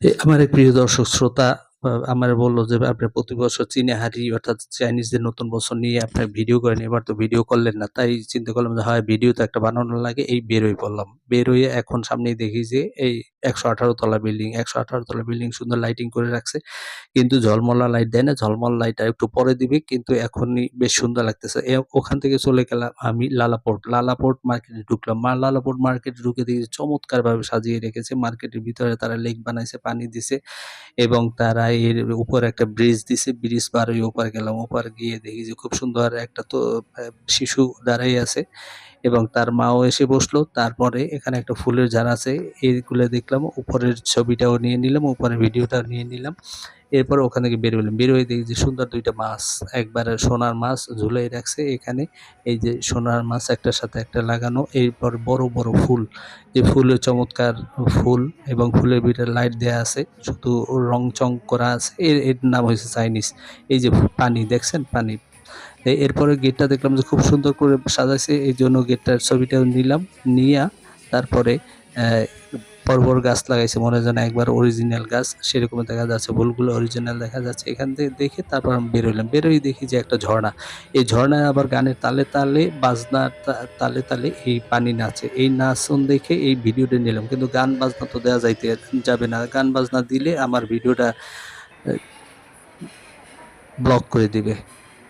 আমার এক প্রিয় দর্শক শ্রোতা আমারে বলল যে, "আপনি প্রতি বছর চীনে হাঁটি অর্থাৎ চাইনিজদের নতুন বছর নিয়ে আপনার ভিডিও করেন। এবার তো ভিডিও করলেন না।" তাই চিন্তা করলাম যে, হয় ভিডিও তো একটা বানানো লাগে। এই বেরোই হয়ে পড়লাম। বের হয়ে এখন সামনেই দেখি যে এই ১১৮ তলা বিল্ডিং। ১১৮ তলা বিল্ডিং সুন্দর লাইটিং করে রাখছে। কিন্তু ঝলমলা লাইট দেয় না। ঝলমল লাইট আরেকটু পরে দিবে। কিন্তু এখনই বেশ সুন্দর লাগতেছে। ওখান থেকে চলে গেলাম আমি লালাপোর্ট। লালাপোর্ট মার্কেটে ঢুকলাম। লালাপোর্ট মার্কেটে ঢুকে দেখি চমৎকারভাবে সাজিয়ে রেখেছে। মার্কেটের ভিতরে তারা লেক বানাইছে, পানি দিছে এবং তারা এর উপর একটা ব্রিজ দিছে। ব্রিজ পার হয়ে ওপার গেলাম। ওপার গিয়ে দেখি যে খুব সুন্দর একটা তো শিশু দাঁড়াই আছে এবং তার মাও এসে বসল। তারপরে এখানে একটা ফুলের ঝাড় আছে। এইগুলো দেখলাম। উপরের ছবিটাও নিয়ে নিলাম। উপরের ভিডিওটাও নিয়ে নিলাম। এরপর ওখান থেকে বের হইলাম। বের হয়ে দেখি যে সুন্দর দুইটা মাছ। একবারে সোনার মাছ ঝুলায় রাখছে এখানে। এই যে সোনার মাছ একটার সাথে একটা লাগানো। এরপর বড়, বড় ফুল। যে ফুলের চমৎকার ফুল এবং ফুলের ভিতরে লাইট দেয়া আছে। শুধু রং-চং করা আছে। এর এর নাম হয়েছে চাইনিজ। এই যে পানি দেখছেন? পানি। এরপরে গেটটা দেখলাম যে খুব সুন্দর করে সাজাইছে। এই জন্য গেটটার ছবিটাও নিলাম। নিয়া তারপরে বড়, বড় গাছ লাগাইছে। মনে যেন একবার অরিজিনাল গাছ। সেরকম দেখা যাচ্ছে। ভুলগুলো অরিজিনাল দেখা যাচ্ছে। এখান থেকে দেখে তারপর আমি বের হইলাম। বের দেখি যে একটা ঝর্ণা। এই ঝর্ণায় আবার গানের তালে, তালে বাজনার তালে, তালে এই পানি নাচে। এই নাচন দেখে এই ভিডিওটা নিলাম। কিন্তু গান বাজনা তো দেওয়া যাইতে যাবে না। গান বাজনা দিলে আমার ভিডিওটা ব্লক করে দিবে।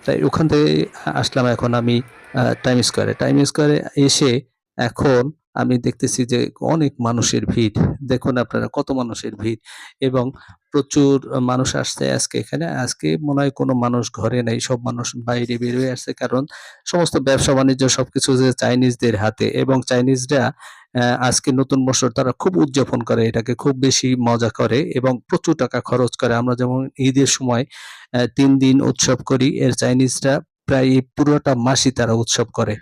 তাই ওখান থেকে আসলাম এখন আমি টাইম স্কোয়ারে টাইম স্কোয়ারে এসে এখন আমি দেখতেছি যে অনেক মানুষের ভিড়। দেখুন আপনারা কত মানুষের ভিড় এবং প্রচুর মানুষ আসছে আজকে এখানে। আজকে মনে হয় কোনো মানুষ ঘরে নেই, সব মানুষ বাইরে বের হয়ে আসছে। কারণ সমস্ত ব্যবসা-বাণিজ্য সবকিছু যে চাইনিজদের হাতে এবং চাইনিজরা আজকে নতুন বছর তারা খুব উদযাপন করে। এটাকে খুব বেশি মজা করে এবং প্রচুর টাকা খরচ করে। আমরা যেমন ঈদের সময় তিন দিন উৎসব করি। এর চাইনিজরা প্রায় পুরোটা মাসই তারা উৎসব করে।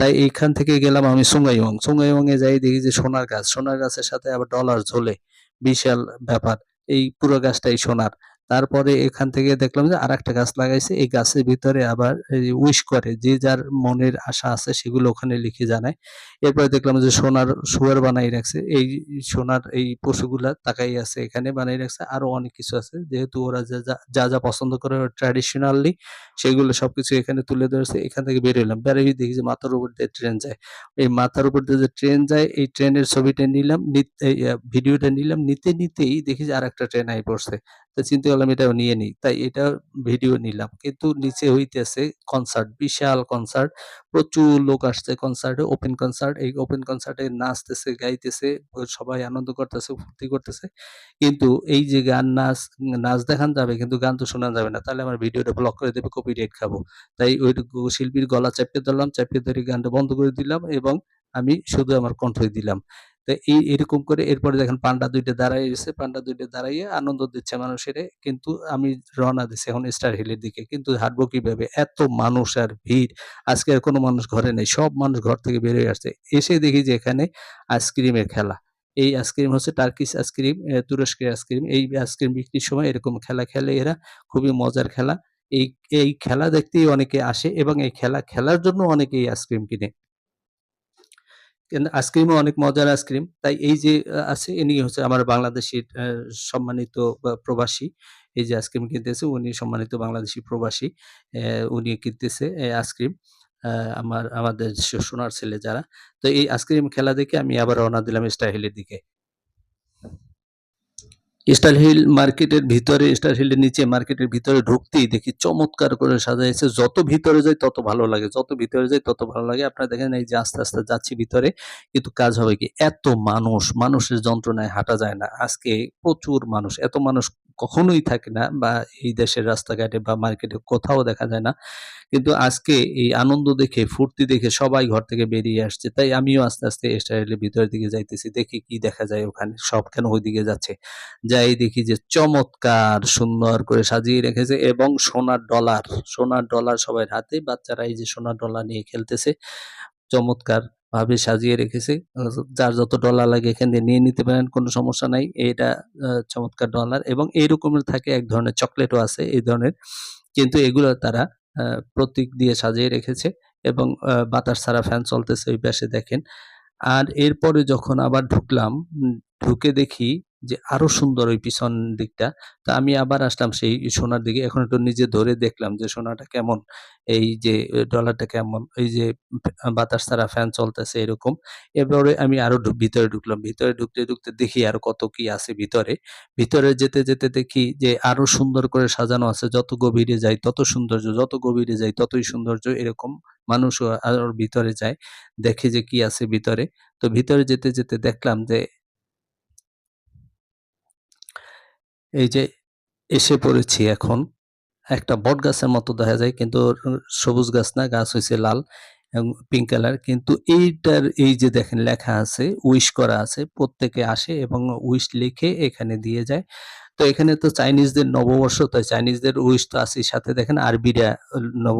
তাই এইখান থেকে গেলাম আমি সুঙ্গাইওয়াং। সুঙ্গাইওয়াংয়ে যাই, দেখি যে সোনার গাছ। সোনার গাছের সাথে আবার ডলার ঝোলে। বিশাল ব্যাপার। এই পুরো গাছটাই সোনার। তারপরে এখান থেকে দেখলাম যে আরেকটা গাছ লাগাইছে। এই গাছের ভিতরে আবার উইশ করে। যে যার মনের আশা আছে সেগুলো ওখানে লিখে জানায়। এরপরে দেখলাম যে সোনার শুয়ার বানায় রাখছে। এই সোনার এই পশুগুলা তাকাই আছে এখানে বানায় রাখছে। আরও অনেক কিছু আছে। যেহেতু ওরা যা, যা, পছন্দ করে ট্র্যাডিশনালি সেগুলো সবকিছু এখানে তুলে ধরেছে। এখান থেকে বের হইলাম। বের হয়ে দেখি যে মাথার উপর দিয়ে ট্রেন যায়। এই মাথার উপর দিয়ে যে ট্রেন যায় এই ট্রেনের ছবিটা নিলাম। ভিডিওটা নিলাম। নিতে, নিতেই দেখি যে আরেকটা ট্রেন আইয়া পড়ছে। তো চিন্তা করলাম এটাও নিয়ে নিই। তাই এটা ভিডিও নিলাম। কিন্তু নিচে হইতেছে কনসার্ট। বিশাল কনসার্ট। প্রচুর লোক আসছে কনসার্টে। Open concert. এই ওপেন কনসার্টে নাচতেছে, গাইতেছে, সবাই আনন্দ করতেছে, ফুর্তি করতেছে। কিন্তু এই যে গান, নাচ, নাচ দেখান যাবে কিন্তু গান তো শোনা যাবে না। তাহলে আমার ভিডিওটা ব্লক করে দেবে, কপিরাইট খাব। তাই ওই শিল্পীর গলা চেপে ধরলাম। চেপে ধরে গানটা বন্ধ করে দিলাম এবং আমি শুধু আমার কণ্ঠই দিলাম। তো এই এরকম করে এরপরে দেখেন পান্ডা ২ টা দাঁড়ায় রইছে। পান্ডা দুইটা দাঁড়াইয়ে আনন্দ দিচ্ছে মানুষের কিন্তু আমি রওনা দিছি এখন স্টার হিলের দিকে। কিন্তু হাঁটবো কীভাবে? এত মানুষ আর ভিড়। আজকে আর কোনো মানুষ ঘরে নেই। সব মানুষ ঘর থেকে বের হয়ে আসছে। এসে দেখি যে এখানে আইসক্রিমের খেলা। এই আইসক্রিম হচ্ছে টার্কিশ আইসক্রিম, তুরস্কের আইসক্রিম। এই আইসক্রিম বিক্রির সময় এরকম খেলা খেলে এরা। খুবই মজার খেলা। এই, এই খেলা দেখতেই অনেকে আসে এবং এই খেলা খেলার জন্য অনেকেই আইসক্রিম কিনে। আইসক্রিমও অনেক মজার আইসক্রিম। তাই এই যে আছে, ইনি হচ্ছে আমার বাংলাদেশের সম্মানিত প্রবাসী। এই যে আইসক্রিম কিনতেছে, উনি সম্মানিত বাংলাদেশি প্রবাসী। উনি কিনতেছে আইসক্রিম। আমার, আমাদের সোনার ছেলে যারা। তো এই আইসক্রিম খেলা দেখে আমি আবার রওনা দিলাম স্টাইলের দিকে। স্টার হিল মার্কেটের ভিতরে স্টার হিলের নিচে মার্কেটের ভিতরে ঢুকতেই দেখি চমৎকার করে সাজাইছে। যত ভিতরে যাই তত ভালো লাগে। যত ভিতরে যাই তত ভালো লাগে। আপনারা দেখেন এই যে আস্তে, আস্তে যাচ্ছি ভিতরে। কিন্তু কাজ হবে কি? এত মানুষ, মানুষের যন্ত্রণায় হাঁটা যায় না। আজকে প্রচুর মানুষ। এত মানুষ কখনোই থাকে না বা এই দেশের রাস্তাঘাটে বা মার্কেটে কোথাও দেখা যায় না। কিন্তু আজকে এই আনন্দ দেখে, ফুর্তি দেখে সবাই ঘর থেকে বেরিয়ে আসছে। তাই আমিও আস্তে, আস্তে স্টার হিলের ভিতরের দিকে যাইতেছি। দেখি কি দেখা যায় ওখানে। সব কেন ওইদিকে যাচ্ছে। যাই দেখি যে চমৎকার সুন্দর করে সাজিয়ে রেখেছে এবং সোনার ডলার, সোনার ডলার সবার হাতে। বাচ্চারা এই যে সোনার ডলার নিয়ে খেলতেছে। চমৎকার ভাবে সাজিয়ে রেখেছে। যার যত ডলার লাগে এখান দিয়ে নিয়ে নিতে পারেন, কোনো সমস্যা নাই। এটা চমৎকার ডলার এবং এই রকমের থাকে এক ধরনের চকলেটও আছে এই ধরনের। কিন্তু এগুলো তারা প্রতীক দিয়ে সাজিয়ে রেখেছে এবং বাতাস ছাড়া ফ্যান চলতেছে ওই পাশে দেখেন। আর এরপরে যখন আবার ঢুকলাম, ঢুকে দেখি যে আরও সুন্দর ওই পিছন দিকটা। তো আমি আবার আসলাম সেই সোনার দিকে। এখন একটু নিজে ধরে দেখলাম যে সোনাটা কেমন, এই যে ডলারটা কেমন, এই যে বাতাস ছাড়া ফ্যান চলতেছে এরকম। এবারে আমি আরও ভিতরে ঢুকলাম। ভিতরে ঢুকতে, ঢুকতে দেখি আর কত কি আছে ভিতরে। ভিতরে যেতে, যেতে দেখি যে আরও সুন্দর করে সাজানো আছে। যত গভীরে যাই তত সৌন্দর্য, যত গভীরে যাই ততই সৌন্দর্য। এরকম মানুষও আর ভিতরে যায়। দেখে যে কি আছে ভিতরে। তো ভিতরে যেতে, যেতে দেখলাম যে এই যে এসে পড়েছি এখন। একটা বট গাছের মতো দেখা যায় কিন্তু সবুজ গাছ না, গাছ হয়েছে লাল পিঙ্ক কালার। কিন্তু এইটার এই যে দেখেন লেখা আছে, উইশ করা আছে। প্রত্যেকে আসে এবং উইশ লিখে এখানে দিয়ে যায়। তো এখানে তো চাইনিজদের নববর্ষ, তাই চাইনিজদের উইশ তো আছেই। সাথে দেখেন আরবিরা নব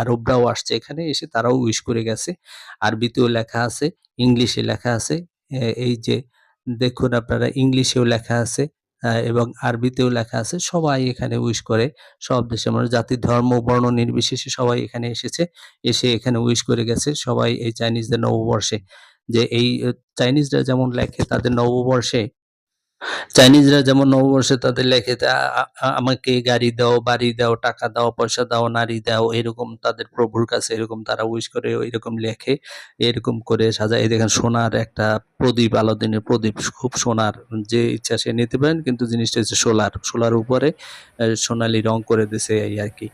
আরবরাও আসছে এখানে, এসে তারাও উইশ করে গেছে। আরবিতেও লেখা আছে, ইংলিশে লেখা আছে। এই যে দেখুন আপনারা ইংলিশেও লেখা আছে এবং আরবিতেও লেখা আছে। সবাই এখানে উইশ করে। সব দেশের মানুষ, জাতি, ধর্ম, বর্ণ নির্বিশেষে সবাই এখানে এসেছে। এসে এখানে উইশ করে গেছে সবাই এই চাইনিজদের নববর্ষে। যে এই চাইনিজরা যেমন লেখে তাদের নববর্ষে চাইনিজরা যেমন নববর্ষে তাদের লেখে আমাকে গাড়ি দাও, বাড়ি দাও, টাকা দাও, পয়সা দাও, নারী দাও। এরকম তাদের প্রভুর কাছে এরকম তারা উইশ করে এরকম লেখে। এরকম করে সাজায়। দেখেন সোনার একটা প্রদীপ, আলাদিনের প্রদীপ খুব সোনার। যে ইচ্ছা সে নিতে পারেন কিন্তু জিনিসটা হচ্ছে সোলার। সোলার উপরে সোনালি রং করে দিছে এই আরকি।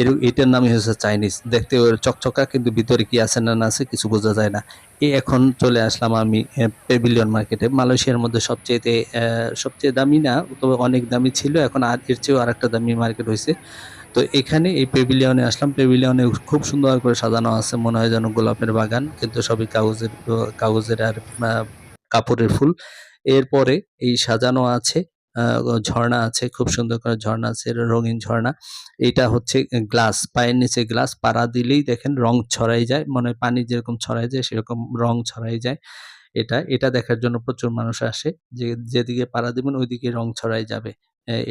এর এটার নামই হচ্ছে চাইনিজ। দেখতে ওর চকচকা কিন্তু ভিতরে কি আছে না, না আছে কিছু বোঝা যায় না। এই এখন চলে আসলাম আমি পেভিলিয়ন মার্কেটে। মালয়েশিয়ার মধ্যে সবচাইতে অ্যা সবচেয়ে দামি না, তবে অনেক দামি ছিল। এখন আর এর চেয়েও আরেকটা দামি মার্কেট হয়েছে তো এখানে এই পেভিলিয়নে আসলাম। পেভিলিয়নে খুব সুন্দর করে সাজানো আছে। মনে হয় যেন গোলাপের বাগান। কিন্তু সবই কাগজের কাগজের আর কাপড়ের ফুল। এরপরে এই সাজানো আছে ঝর্ণা আছে। খুব সুন্দর করে ঝর্ণা আছে, রঙিন ঝর্ণা। এটা হচ্ছে গ্লাস। পায়ের নিচে গ্লাস। পাড়া দিলেই দেখেন রং ছড়াই যায়। মনে পানি যেরকম ছড়ায় যায় সেরকম রং ছড়াই যায়। এটা, এটা দেখার জন্য প্রচুর মানুষ আসে। যে যেদিকে পাড়া দিবেন ওইদিকে রং ছড়াই যাবে।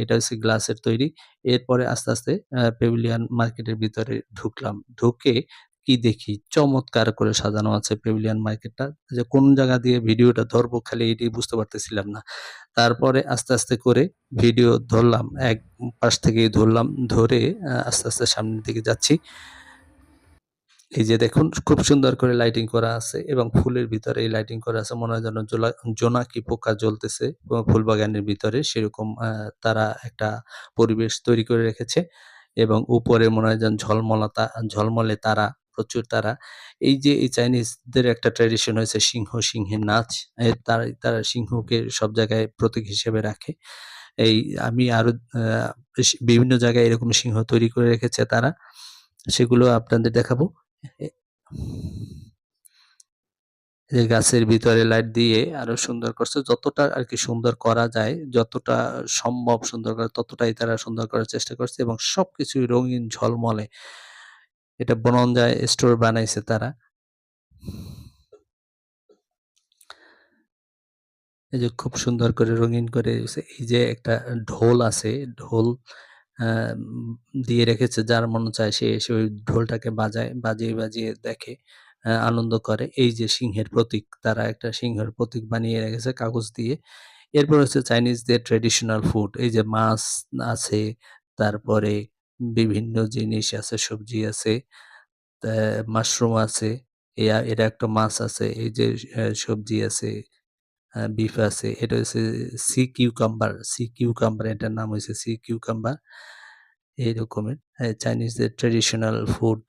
এটা হচ্ছে গ্লাসের তৈরি। এরপরে আস্তে, আস্তে আ প্যাভিলিয়ন মার্কেটের ভিতরে ঢুকলাম। ঢুকে কি দেখি চমৎকার করে সাজানো আছে প্যাভিলিয়ন মার্কেটটা। যে কোন জায়গা দিয়ে ভিডিওটা ধরবো খালি এটাই বুঝতে পারতেছিলাম না। তারপরে আস্তে, আস্তে করে ভিডিও ধরলাম। এক পাশ থেকেই ধরলাম। ধরে আস্তে, আস্তে সামনের দিকে যাচ্ছি। এই যে দেখুন খুব সুন্দর করে লাইটিং করা আছে এবং ফুলের ভিতরে এই লাইটিং করা আছে। মনে হয় যেন জোনাকি পোকা জ্বলতেছে ও ফুলবাগানের ভিতরে। সেরকম তারা একটা পরিবেশ তৈরি করে রেখেছে এবং উপরে মনে হয় যেন ঝলমলতা ঝলমলে তারা, প্রচুর তারা। এই যে এই চাইনিজদের একটা ট্র্যাডিশন হয়েছে সিংহ, সিংহের নাচ। তারা তারা সিংহকে সব জায়গায় প্রতীক হিসেবে রাখে। এই আমি আরও বিভিন্ন জায়গায় এরকম সিংহ তৈরি করে রেখেছে তারা। সেগুলো আপনাদের দেখাবো। গাছের ভিতরে লাইট দিয়ে আরও সুন্দর করছে। যতটা আর কি সুন্দর করা যায়, যতটা সম্ভব সুন্দর করা ততটাই তারা সুন্দর করার চেষ্টা করছে এবং সবকিছুই রঙিন ঝলমলে। এটা বনঞ্জায় স্টোর বানাইছে তারা। এই যে খুব সুন্দর করে রঙিন করে এই যে একটা ঢোল আছে, ঢোল দিয়ে রেখেছে যার মন চায় সে এসে ওই ঢোলটাকে বাজায়। বাজিয়ে, বাজিয়ে দেখে, আনন্দ করে। এই যে সিংহের প্রতীক, তারা একটা সিংহের প্রতীক বানিয়ে রেখেছে কাগজ দিয়ে। এরপর হচ্ছে চাইনিজদের ট্র্যাডিশনাল ফুড। এই যে মাছ আছে, তারপরে বিভিন্ন জিনিস আছে, সবজি আছে, মাশরুম আছে, এয়া এটা একটা মাছ আছে, এই যে সবজি আছে, বিফ আছে। এটা হচ্ছে সি কিউকাম্বার, সি কিউকাম্বার এটার নাম হইছে সি কিউকাম্বার। এই রকমের চাইনিজদের ট্র্যাডিশনাল ফুড।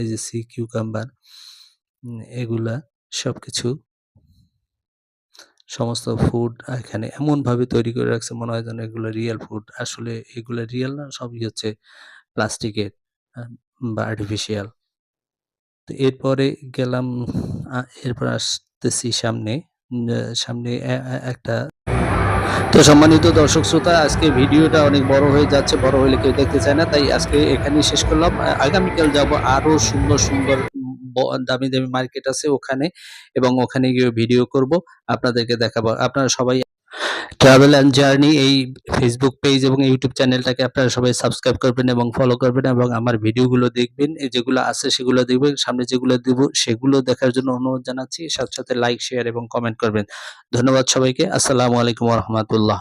এই যে সি কিউকাম্বার এগুলা সবকিছু সমস্ত ফুড এখানে এমনভাবে তৈরি করে রাখছে মনে হয় যেন এগুলো রিয়েল ফুড। আসলে এগুলো রিয়াল না, সবই হচ্ছে প্লাস্টিকের বা আর্টিফিশিয়াল। তো এরপরে গেলাম এরপর আসতেছি সামনে। সামনে একটা তো সম্মানিত দর্শক শ্রোতা আজকে ভিডিওটা অনেক বড় হয়ে যাচ্ছে। বড় হলে কেউ দেখতে চায় না। তাই আজকে এখানেই শেষ করলাম। আগামীকাল যাব আরও সুন্দর, সুন্দর দামি, দামি মার্কেট আছে ওখানে এবং ওখানে গিয়ে ভিডিও করব। আপনাদেরকে দেখাবো। আপনারা সবাই ট্রাভেল অ্যান্ড জার্নি এই ফেসবুক পেজ এবং ইউটিউব চ্যানেলটাকে আপনারা সবাই সাবস্ক্রাইব করবেন এবং ফলো করবেন এবং আমার ভিডিওগুলো দেখবেন যেগুলো আছে সেগুলো দেখবেন সামনে যেগুলো দেব সেগুলো দেখার জন্য অনুরোধ জানাচ্ছি সাথে সাথে লাইক শেয়ার এবং কমেন্ট করবেন ধন্যবাদ সবাইকে আসসালামু আলাইকুম রহমতুল্লাহ